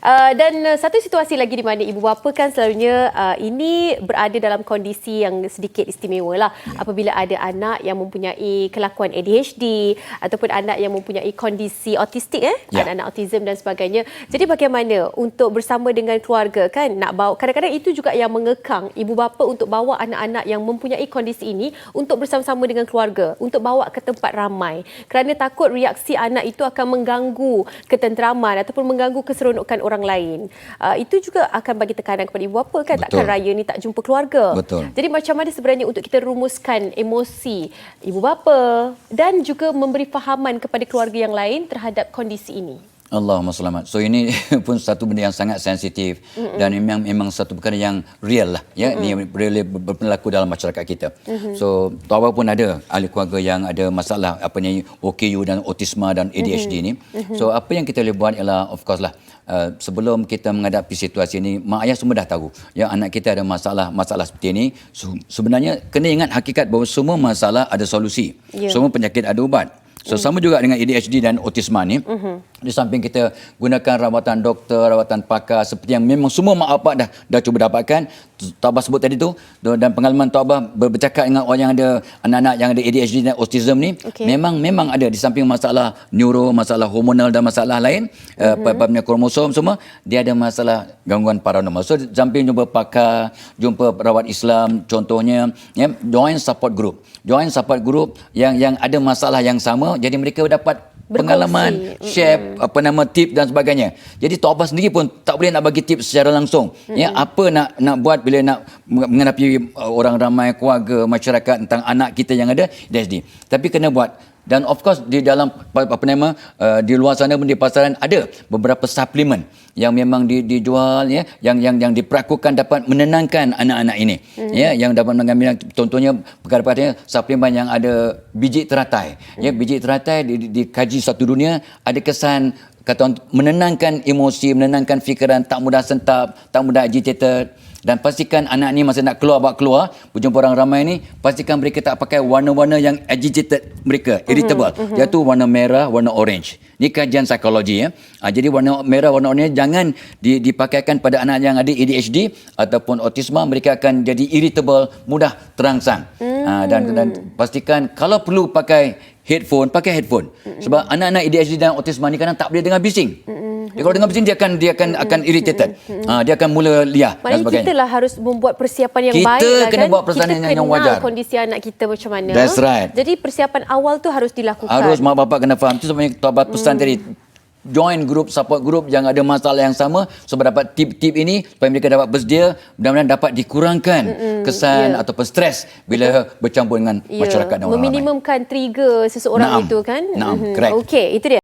Uh, dan uh, satu situasi lagi di mana ibu bapa kan selalunya uh, ini berada dalam kondisi yang sedikit istimewa lah yeah. apabila ada anak yang mempunyai kelakuan ADHD ataupun anak yang mempunyai kondisi autistik eh yeah. anak-anak autism dan sebagainya. Jadi bagaimana untuk bersama dengan keluarga kan nak bawa kadang-kadang itu juga yang mengekang ibu bapa untuk bawa anak-anak yang mempunyai kondisi ini untuk bersama-sama dengan keluarga untuk bawa ke tempat ramai kerana takut reaksi anak itu akan mengganggu ketenteraman ataupun mengganggu keseronokan orang lain. Uh, itu juga akan bagi tekanan kepada ibu bapa kan Betul. takkan raya ni tak jumpa keluarga. Betul. Jadi macam mana sebenarnya untuk kita rumuskan emosi ibu bapa dan juga memberi fahaman kepada keluarga yang lain terhadap kondisi ini. Allahumma selamat. So ini pun satu benda yang sangat sensitif mm-hmm. dan memang memang satu perkara yang real lah ya mm-hmm. ni boleh berlaku dalam masyarakat kita. Mm-hmm. So tahu pun ada ahli keluarga yang ada masalah apa ni OKU dan autisma dan ADHD mm-hmm. ni. Mm-hmm. So apa yang kita boleh buat ialah of course lah uh, sebelum kita menghadapi situasi ini mak ayah semua dah tahu ya anak kita ada masalah masalah seperti ini. So, sebenarnya kena ingat hakikat bahawa semua masalah ada solusi. Yeah. Semua penyakit ada ubat. So sama juga dengan ADHD dan autisma ni. Uh-huh. Di samping kita gunakan rawatan doktor, rawatan pakar seperti yang memang semua mak bapak dah dah cuba dapatkan. Tabah sebut tadi tu dan pengalaman Tabah bercakap dengan orang yang ada anak-anak yang ada ADHD dan autism ni okay. memang memang ada di samping masalah neuro, masalah hormonal dan masalah lain uh-huh. uh, kromosom semua dia ada masalah gangguan paranormal. So samping jumpa pakar, jumpa perawat Islam contohnya ya join support group. Join support group yang yang ada masalah yang sama jadi mereka dapat Berkongsi. pengalaman share mm-hmm. apa nama tip dan sebagainya jadi Tok Abbas sendiri pun tak boleh nak bagi tip secara langsung mm-hmm. ya apa nak nak buat bila nak menghadapi uh, orang ramai keluarga masyarakat tentang anak kita yang ada DSD tapi kena buat. Dan of course di dalam apa nama uh, di luar sana pun di pasaran ada beberapa suplemen yang memang di, dijual ya yang yang yang diperakukan dapat menenangkan anak-anak ini. Hmm. ya yang dapat mengambil contohnya perkara-perkara suplemen yang ada biji teratai. Hmm. ya biji teratai di, di, dikaji satu dunia ada kesan kata menenangkan emosi menenangkan fikiran tak mudah sentap tak mudah agitated dan pastikan anak ni masa nak keluar buat keluar berjumpa orang ramai ni pastikan mereka tak pakai warna-warna yang agitated mereka mhm, irritable uh-huh, uh-huh. iaitu warna merah warna orange ni kajian psikologi ya ha, jadi warna merah warna orange jangan dipakaikan pada anak yang ada ADHD ataupun autisma mereka akan jadi irritable mudah terangsang uh-huh. ha, dan dan pastikan kalau perlu pakai headphone pakai headphone uh-huh. sebab anak-anak ADHD dan autisma ni kadang tak boleh dengar bising uh-huh. Dia kalau dengar bising dia akan dia akan akan irritated. Ha, dia akan mula liar Maknanya dan sebagainya. Kita lah harus membuat persiapan yang kita baik lah kan. Kita kena buat persiapan yang, yang wajar. Kita kondisi anak kita macam mana. That's right. Jadi persiapan awal tu harus dilakukan. Harus mak bapak kena faham. Itu sebenarnya tuan pesan hmm. tadi join group support group yang ada masalah yang sama supaya dapat tip-tip ini supaya mereka dapat bersedia mudah-mudahan dapat dikurangkan Mm-mm, kesan yeah. ataupun stres bila bercampur dengan yeah. masyarakat dan orang meminimumkan trigger seseorang Naam. itu kan Naam, mm-hmm. correct. okey itu dia